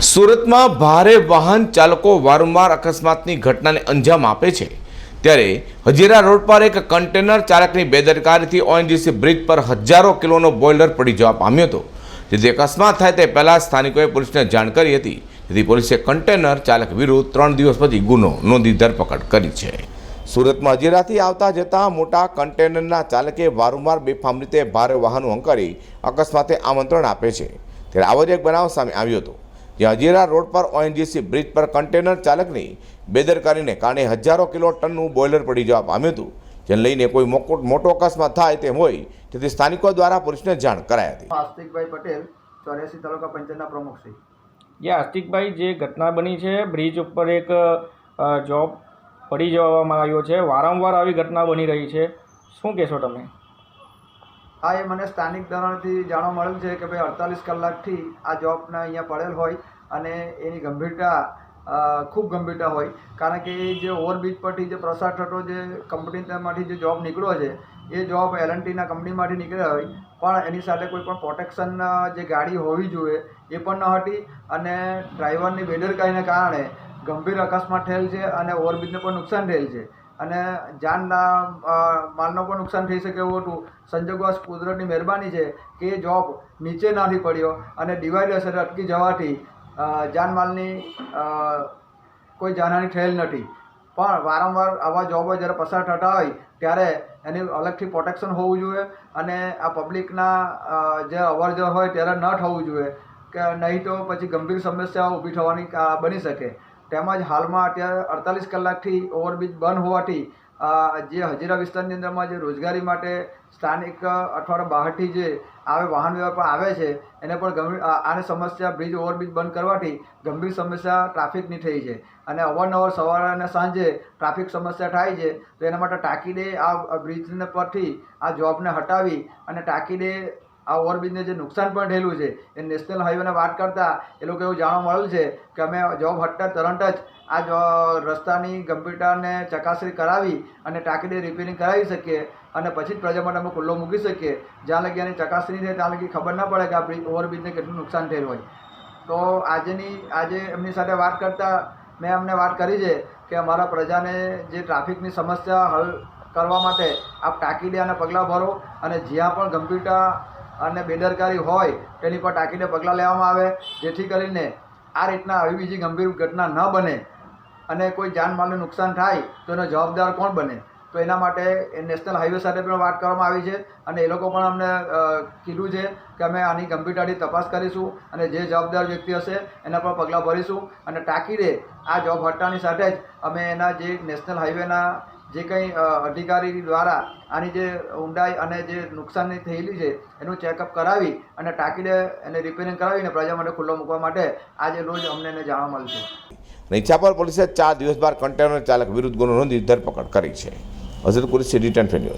સુરતમાં ભારે વાહન ચાલકો વારંવાર અકસ્માતની ઘટનાને અંજામ આપે છે. ત્યારે હજીરા રોડ પર એક કન્ટેનર ચાલકની બેદરકારીથી ઓએનજીસી બ્રિજ પર હજારો કિલોનો બોઇલર પડી જવા પામ્યો હતો. જેથી અકસ્માત થાય તે પહેલાં સ્થાનિકોએ પોલીસને જાણ કરી હતી. જેથી પોલીસે કન્ટેનર ચાલક વિરુદ્ધ ત્રણ દિવસ પછી ગુનો નોંધી ધરપકડ કરી છે. સુરતમાં હજીરાથી આવતા જતા મોટા કન્ટેનરના ચાલકે વારંવાર બેફામ રીતે ભારે વાહનો હંકારી અકસ્માતે આમંત્રણ આપે છે. ત્યારે આવો જ એક બનાવ સામે આવ્યો હતો. જ્યાં હજીરા રોડ પર ઓએનજીસી બ્રિજ પર કન્ટેનર ચાલકની બેદરકારીને કારણે હજારો કિલો ટનનું બોઇલર પડી જવા પામ્યું હતું. જેને લઈને કોઈ મોકો- મોટો અકસ્માત થાય તેમ હોય તેથી સ્થાનિકો દ્વારા પોલીસને જાણ કરાઈ હતી. આસ્તિકભાઈ પટેલ ચોર્યાસી તાલુકા પંચાયતના પ્રમુખ છે. યા આસ્તિકભાઈ જે ઘટના બની છે બ્રિજ ઉપર એક જોબ પડી જવામાં આવ્યો છે. વારંવાર આવી ઘટના બની રહી છે. શું કહેશો તમે? આ એ મને સ્થાનિક ધોરણથી જાણવા મળ્યું છે કે ભાઈ અડતાલીસ કલાકથી આ જોબના અહીંયા પડેલ હોય અને એની ગંભીરતા ખૂબ ગંભીરતા હોય. કારણ કે એ જે ઓવરબ્રિજ પરથી જે પ્રસાર થતો જે કંપનીમાંથી જે જોબ નીકળ્યો છે, એ જોબ એલએનટીના કંપનીમાંથી નીકળ્યા હોય. પણ એની સાથે કોઈ પણ પ્રોટેક્શન જે ગાડી હોવી જોઈએ, એ પણ ન હતી અને ડ્રાઈવરની બેદરકારીને કારણે ગંભીર અકસ્માત થયેલ છે અને ઓવરબ્રિજને પણ નુકસાન થયેલ છે. અને જાનના માલનો પણ નુકસાન થઈ શકે એવું હતું. સંજોગવાસ કુદરતની મહેરબાની છે કે એ જોબ નીચે નથી પડ્યો અને ડિવાઈડર અસર અટકી જવાથી જાનમાલની કોઈ જાનહાની થયેલ નથી. પણ વારંવાર આવા જોબો જ્યારે પસાર થતા હોય, ત્યારે એની અલગથી પ્રોટેક્શન હોવું જોઈએ અને આ પબ્લિકના જે અવર જવર હોય, ત્યારે ન થવું જોઈએ. કે નહીં તો પછી ગંભીર સમસ્યાઓ ઊભી થવાની બની શકે. તેમજ હાલમાં અત્યારે અડતાલીસ કલાકથી ઓવરબ્રિજ બંધ હોવાથી જે હજીરા વિસ્તારની અંદરમાં જે રોજગારી માટે સ્થાનિક અઠવાડિયા બહારથી જે આવે વાહન વ્યવહાર પણ આવે છે, એને પણ ગંભીર આ- સમસ્યા બ્રિજ ઓવરબ્રિજ બંધ કરવાથી ગંભીર સમસ્યા ટ્રાફિકની થઈ છે. અને અવારનવાર સવારે અને સાંજે ટ્રાફિક સમસ્યા થાય છે, તો એના માટે તાકીદે આ બ્રિજને પરથી આ જોબને હટાવી અને તાકીદે આ ઓવરબ્રિજને જે નુકસાન પણ થયેલું છે, એ નેશનલ હાઈવેને વાત કરતાં એ લોકો એવું જાણવા મળ્યું છે કે અમે જોબ હટતા તરત જ આ રસ્તાની ગંભીરતાને ચકાસણી કરાવી અને ટાંકીને રિપેરિંગ કરાવી શકીએ અને પછી જ પ્રજા માટે અમે ખુલ્લો મૂકી શકીએ. જ્યાં લગી આની ચકાસણી થાય, ત્યાં લગી ખબર ના પડે કે આ બ્રિજ, ઓવરબ્રિજને કેટલું નુકસાન થયેલું હોય. તો આજની, આજે એમની સાથે વાત કરતાં મેં અમને વાત કરી છે કે અમારા પ્રજાને જે ટ્રાફિકની સમસ્યા હલ કરવા માટે આપ ટાંકી દે અને પગલાં ભરો અને જ્યાં પણ ગંભીરતા અને બેદરકારી હોય, તેની પર તાકીદે પગલાં લેવામાં આવે, જેથી કરીને આ રીતના આવી બીજી ગંભીર ઘટના ન બને અને કોઈ જાનમાલનું નુકસાન થાય, તો એનો જવાબદાર કોણ બને? તો એના માટે નેશનલ હાઈવે સાથે પણ વાત કરવામાં આવી છે અને એ લોકો પણ અમને કીધું છે કે અમે આની ગંભીરતાથી તપાસ કરીશું અને જે જવાબદાર વ્યક્તિ હશે એના પર પગલાં ભરીશું અને તાકીદે આ જોબ હટાવવાની સાથે જ અમે એના જે નેશનલ હાઈવેના જે કંઈ અધિકારી દ્વારા આની જે ઊંડાઈ અને જે નુકસાનની થયેલી છે, એનું ચેકઅપ કરાવી અને ટાંકીને એને રિપેરિંગ કરાવીને પ્રજા માટે ખુલ્લો મૂકવા માટે આજે રોજ અમને એને જાણવા મળશે નીચાપર પોલીસે ચાર દિવસ બાદ કન્ટેનર ચાલક વિરુદ્ધ ગુનો નોંધી ધરપકડ કરી છે. હજરત પોલીસે રિટર્ન ફેન્યુઅલ